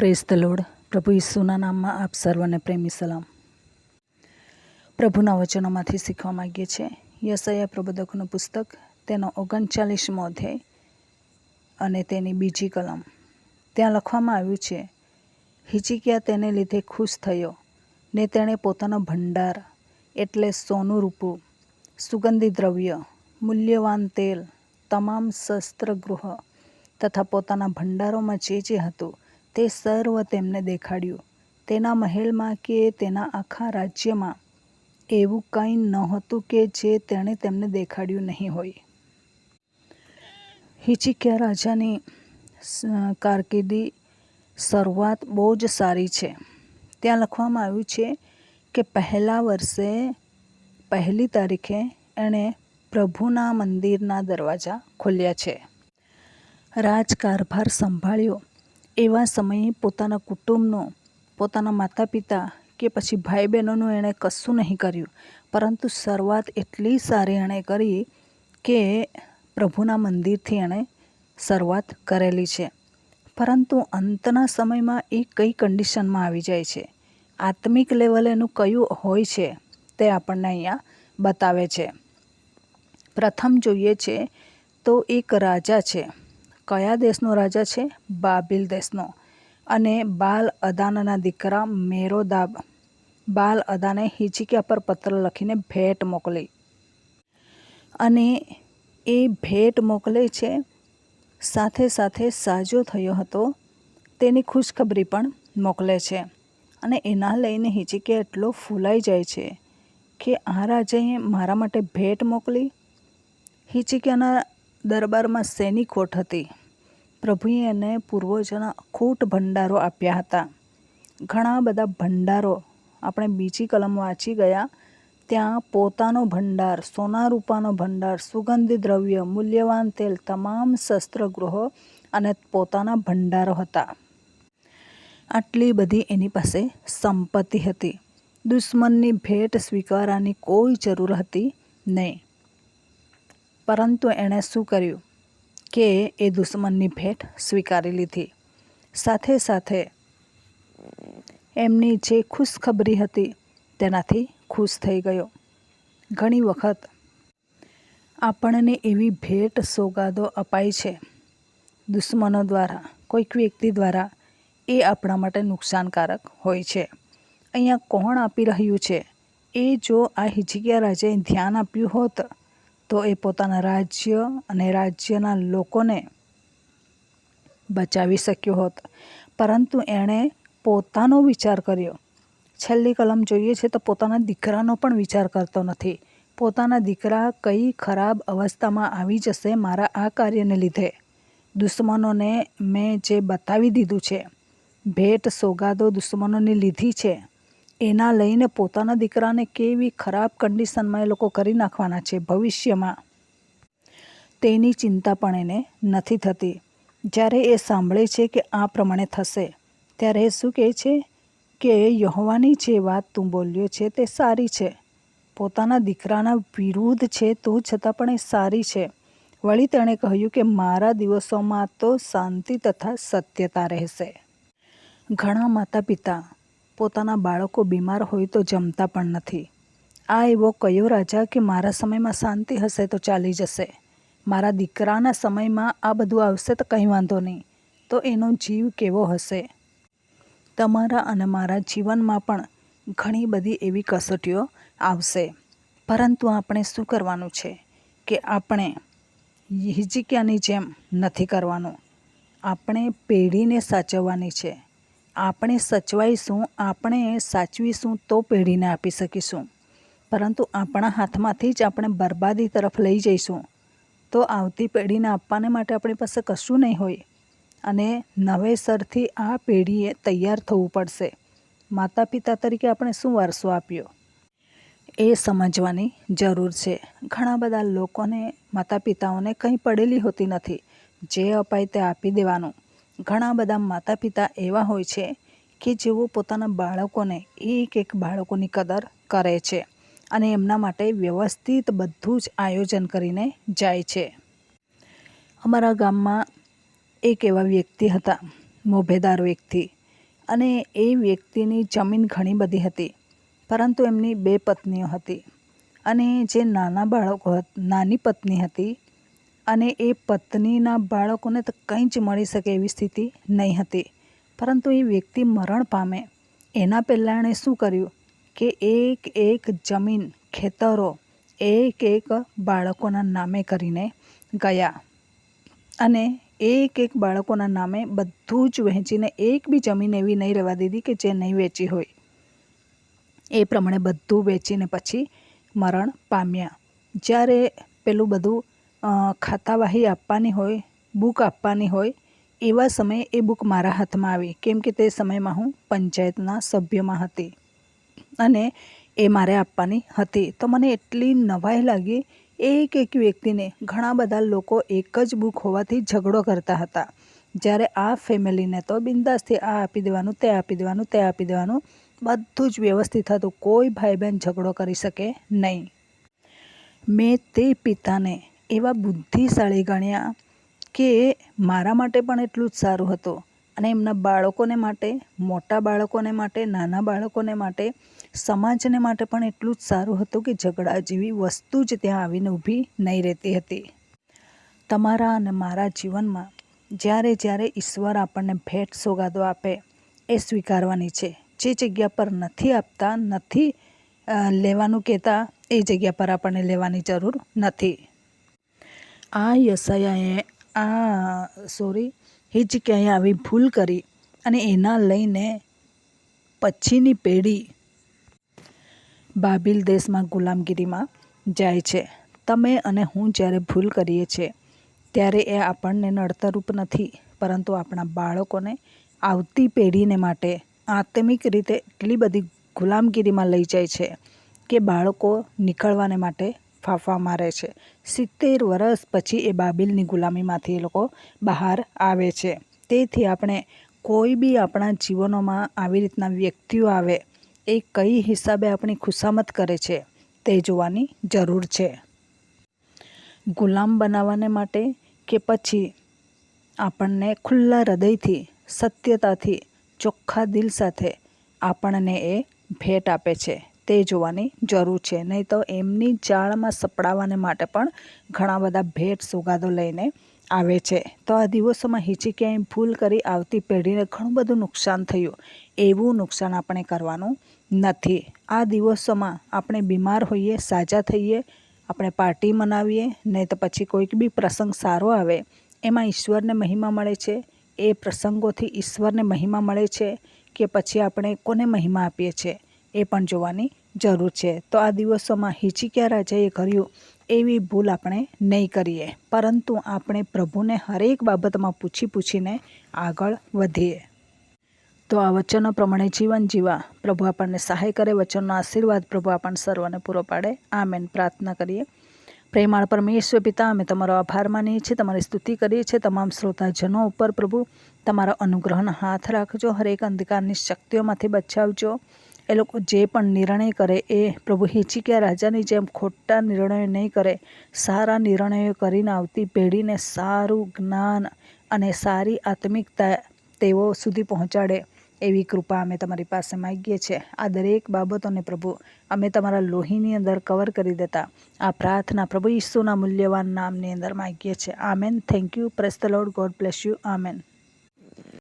Press the load પ્રભુ ઈસુના નામમાં આપ સર્વને પ્રેમી સલામ. પ્રભુના વચનોમાંથી શીખવા માગીએ છીએ. યસયા પ્રબોધકનું પુસ્તક, તેનો ઓગણચાલીસમો અધ્યાય અને તેની બીજી કલમ. ત્યાં લખવામાં આવ્યું છે, હિચિકિયા તેને લીધે ખુશ થયો ને તેણે પોતાનો ભંડાર, એટલે સોનું રૂપું, સુગંધી દ્રવ્ય, મૂલ્યવાન તેલ, તમામ શસ્ત્રગૃહ તથા પોતાના ભંડારોમાં જે જે હતું તે સર્વ તેમને દેખાડ્યું. તેના મહેલમાં કે તેના આખા રાજ્યમાં. એવું કંઈ નહોતું કે જે તેણે તેમને દેખાડ્યું નહીં હોય. હિચિકિયા રાજાની કારકિર્દી શરૂઆત બહુ જ સારી છે. ત્યાં લખવામાં આવ્યું છે કે પહેલા વર્ષે, પહેલી તારીખે એણે પ્રભુના મંદિરના દરવાજા ખોલ્યા છે. રાજકારભાર સંભાળ્યો. એવા સમયે પોતાના કુટુંબનો, પોતાના માતા પિતા કે પછી ભાઈ બહેનોનું એણે કશું નહીં કર્યું. પરંતુ શરૂઆત એટલી સારી એણે કરી કે પ્રભુના મંદિરથી એણે શરૂઆત કરેલી છે. પરંતુ અંતના સમયમાં એ કઈ કન્ડિશનમાં આવી જાય છે? આત્મિક લેવલ એનું કયું હોય છે તે આપણને અહીંયા બતાવે છે. પ્રથમ જોઈએ છે તો એક રાજા છે. કયા દેશનો રાજા છે? બાબિલ દેશનો. અને બાલ અદાનના દીકરા મેરોદાબ. બાલ અદાને હિચિકિયા પર પત્ર લખીને ભેટ મોકલી. અને એ ભેટ મોકલે છે, સાથે સાથે સાજો થયો હતો, તેની ખુશખબરી પણ મોકલે છે. અને એના લઈને હિચિકિયા એટલો ફૂલાઈ જાય છે કે આ રાજાએ મારા માટે ભેટ મોકલી. હિચિકિયાના દરબારમાં શેની ખોટ હતી. પ્રભુએ એને પૂર્વજોના અખૂટ ભંડારો આપ્યા હતા. ઘણા બધા ભંડારો આપણે બીજી કલમ વાંચી ગયા. ત્યાં પોતાનો ભંડાર, સોના રૂપાનો ભંડાર, સુગંધી દ્રવ્ય, મૂલ્યવાન તેલ, તમામ શસ્ત્રગૃહો અને પોતાના ભંડારો હતા. આટલી બધી એની પાસે સંપત્તિ હતી. દુશ્મનની ભેટ સ્વીકારવાની કોઈ જરૂર હતી નહીં. પરંતુ એણે શું કર્યું? કે એ દુશ્મનની ભેટ સ્વીકારી લીધી. સાથે સાથે એમની જે ખુશખબરી હતી તેનાથી ખુશ થઈ ગયો. ઘણી વખત આપણને એવી ભેટ સોગાદો અપાય છે. દુશ્મનો દ્વારા, કોઈક વ્યક્તિ દ્વારા એ આપણા માટે નુકસાનકારક હોય છે. અહીંયા કોણ આપી રહ્યું છે? એ જો આ હિજકિયા રાજાએ ધ્યાન આપ્યું હોત તો એ પોતાના રાજ્ય અને રાજ્યના લોકોને બચાવી શક્યો હોત. પરંતુ એણે પોતાનો વિચાર કર્યો. છેલ્લી કલમ જોઈએ છે તો પોતાના દીકરાનો પણ વિચાર કરતો નથી. પોતાના દીકરા કઈ ખરાબ અવસ્થામાં આવી જશે મારા આ કાર્યને લીધે. દુશ્મનોને મેં જે બતાવી દીધું છે, ભેટ સોગાદો દુશ્મનોને લીધી છે એના લઈને પોતાના દીકરાને કેવી ખરાબ કન્ડિશનમાં એ લોકો કરી નાખવાના છે ભવિષ્યમાં. તેની ચિંતા પણ એને નથી થતી. જ્યારે એ સાંભળે છે કે આ પ્રમાણે થશે, ત્યારે શું કહે છે? કે યહોવાની જે વાત તું બોલ્યો છે તે સારી છે. પોતાના દીકરાના વિરુદ્ધ છે તો છતાં પણ એ સારી છે વળી તેણે કહ્યું કે મારા દિવસોમાં તો શાંતિ તથા સત્યતા રહેશે. ઘણા માતા પિતા પોતાના બાળકો બીમાર હોય તો જમતા પણ નથી. આ એવો કયો રાજા કે મારા સમયમાં શાંતિ હશે તો ચાલી જશે. મારા દીકરાના સમયમાં આ બધું આવશે તો કંઈ વાંધો નહીં. તો એનો જીવ કેવો હશે? તમારા અને મારા જીવનમાં પણ ઘણી બધી એવી કસોટીઓ આવશે. પરંતુ આપણે શું કરવાનું છે કે આપણે હિચિકિયાની જેમ નથી કરવાનું. આપણે પેઢીને સાચવવાની છે. આપણે સચવાઈશું, આપણે સાચવીશું તો પેઢીને આપી શકીશું. પરંતુ આપણા હાથમાંથી જ આપણે બરબાદી તરફ લઈ જઈશું. તો આવતી પેઢીને આપવાને માટે આપણી પાસે કશું નહીં હોય. અને નવેસરથી આ પેઢીએ તૈયાર થવું પડશે. માતા પિતા તરીકે આપણે શું વારસો આપ્યો? એ સમજવાની જરૂર છે. ઘણા બધા લોકોને માતા પિતાઓને કંઈ પડેલી હોતી નથી. જે અપાય તે આપી દેવાનું. ઘણા બધા માતા પિતા એવા હોય છે કે જેઓ પોતાના બાળકોને એક એક બાળકોની કદર કરે છે અને એમના માટે વ્યવસ્થિત બધું જ આયોજન કરીને જાય છે. અમારા ગામમાં એક એવા વ્યક્તિ હતા, મોભેદાર વ્યક્તિ અને એ વ્યક્તિની જમીન ઘણી બધી હતી, પરંતુ એમની બે પત્નીઓ હતી અને જે નાના બાળકો નાની પત્ની હતી અને એ પત્નીના બાળકોને તો કંઈ જ મળી શકે એવી સ્થિતિ નહીં હતી. પરંતુ એ વ્યક્તિ મરણ પામે. એના પહેલાં એણે શું કર્યું કે એક એક જમીન, ખેતરો, એક એક બાળકોના નામે કરીને ગયા. અને એક એક બાળકોના નામે બધું જ વહેંચીને એક બી જમીન એવી નહીં રહેવા દીધી કે જે નહીં વેચી હોય. એ પ્રમાણે બધું વેચીને પછી મરણ પામ્યા. જ્યારે પેલું બધું ખાતાવાહી આપવાની હોય, બુક આપવાની હોય, એવા સમયે એ બુક મારા હાથમાં આવી. કેમ કે તે સમયમાં હું પંચાયતના સભ્યમાં હતી અને એ મારે આપવાની હતી. તો મને એટલી નવાઈ લાગી, એક એક વ્યક્તિને. ઘણા બધા લોકો એક જ બુક હોવાથી ઝઘડો કરતા હતા. જ્યારે આ ફેમિલીને તો બિંદાસથી આ આપી દેવાનું, તે આપી દેવાનું, તે આપી દેવાનું, બધું જ વ્યવસ્થિત હતું. કોઈ ભાઈ બહેન ઝઘડો કરી શકે નહીં. મેં તે પિતાને એવા બુદ્ધિશાળી ગણ્યા કે મારા માટે પણ એટલું જ સારું હતું. અને એમના બાળકોને માટે, મોટા બાળકોને માટે, નાના બાળકોને માટે, સમાજને માટે પણ એટલું જ સારું હતું કે ઝઘડા જેવી વસ્તુ જ ત્યાં આવીને ઊભી નહીં રહેતી હતી. તમારા અને મારા જીવનમાં જ્યારે જ્યારે ઈશ્વર આપણને ભેટ સોગાદો આપે, એ સ્વીકારવાની છે. જે જગ્યા પર નથી આપતા, નથી લેવાનું કહેતા, એ જગ્યા પર આપણને લેવાની જરૂર નથી. આ યસયાએ આ, સોરી, હિચક્યાએ આવી ભૂલ કરી અને એના લઈને પછીની પેઢી બાબિલ દેશમાં ગુલામગીરીમાં જાય છે. તમે અને હું જ્યારે ભૂલ કરીએ છીએ, ત્યારે એ આપણને નડતરૂપ નથી, પરંતુ આપણા બાળકોને આવતી પેઢીને માટે આત્મિક રીતે એટલી બધી ગુલામગીરીમાં લઈ જાય છે કે બાળકો નીકળવાને માટે ફાંફા મારે છે. સિત્તેર વર્ષ પછી એ બાબિલની ગુલામીમાંથી એ લોકો બહાર આવે છે. તેથી આપણે કોઈ બી આપણા જીવનોમાં આવી રીતના વ્યક્તિઓ આવે, એ કઈ હિસાબે આપણી ખુશામત કરે છે, તે જોવાની જરૂર છે. ગુલામ બનાવવાને માટે કે પછી આપણને ખુલ્લા હૃદયથી, સત્યતાથી, ચોખ્ખા દિલ સાથે આપણને એ ભેટ આપે છે. તે જોવાની જરૂર છે. નહીં તો એમની જાળમાં સપડાવવાને માટે પણ ઘણા બધા ભેટ સોગાદો લઈને આવે છે. તો આ દિવસોમાં હિચકી ભૂલ કરી આવતી પેઢીને ઘણું બધું નુકસાન થયું. એવું નુકસાન આપણે કરવાનું નથી. આ દિવસોમાં આપણે બીમાર હોઈએ, સાજા થઈએ, આપણે પાર્ટી મનાવીએ, નહીં તો પછી કોઈક બી પ્રસંગ સારો આવે, એમાં ઈશ્વરને મહિમા મળે છે. એ પ્રસંગોથી ઈશ્વરને મહિમા મળે છે કે પછી આપણે કોને મહિમા આપીએ છીએ, એ પણ જોવાની જરૂર છે. તો આ દિવસોમાં હિચિક્યા રાજાએ કર્યું એવી ભૂલ આપણે નહીં કરીએ. પરંતુ આપણે પ્રભુને હરેક બાબતમાં પૂછી પૂછીને આગળ વધીએ. તો આ વચનો પ્રમાણે જીવન જીવા. પ્રભુ આપણને સહાય કરે, વચનનો આશીર્વાદ પ્રભુ આપણને સર્વને પૂરો પાડે. આમેન. પ્રાર્થના કરીએ. પ્રેમાળ પરમેશ્વર પિતા, અમે તમારો આભાર માનીએ છીએ, તમારી સ્તુતિ કરીએ છીએ. તમામ શ્રોતાજનો ઉપર પ્રભુ તમારા અનુગ્રહનો હાથ રાખજો. હરેક અંધકારની શક્તિઓમાંથી બચાવજો. એ લોકો જે પણ નિર્ણય કરે એ પ્રભુ હિચિક્યા રાજાની જેમ ખોટા નિર્ણયો નહીં કરે, સારા નિર્ણયો કરીને આવતી પેઢીને સારું જ્ઞાન અને સારી આત્મિકતા તેઓ સુધી પહોંચાડે એવી કૃપા અમે તમારી પાસે માગીએ છીએ. આ દરેક બાબતોને પ્રભુ, અમે તમારા લોહીની અંદર કવર કરી દેતા. આ પ્રાર્થના પ્રભુ ઈસુના મૂલ્યવાન નામની અંદર માગીએ છીએ. Amen thank you praise the Lord God bless you amen